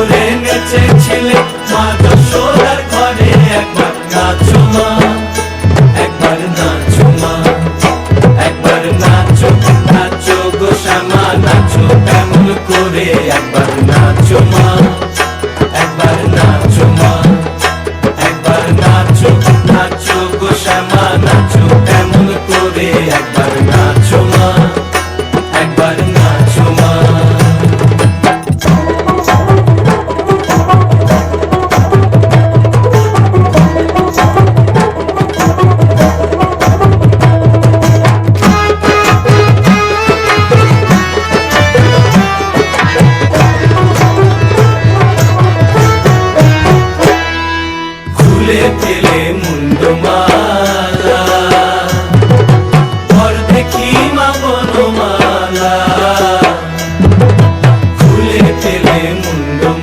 করে নেচেছিলে মা যশোদার ঘরে একবার নাচো মা একবার নাচো মা একবার নাচো নাচো গো শ্যামা, নাচো কেমন করে, একবার নাচো মা একবার নাচো মা একবার নাচো নাচো গো শ্যামা, নাচো কেমন করে, একবার സഹായമുണ്ടോ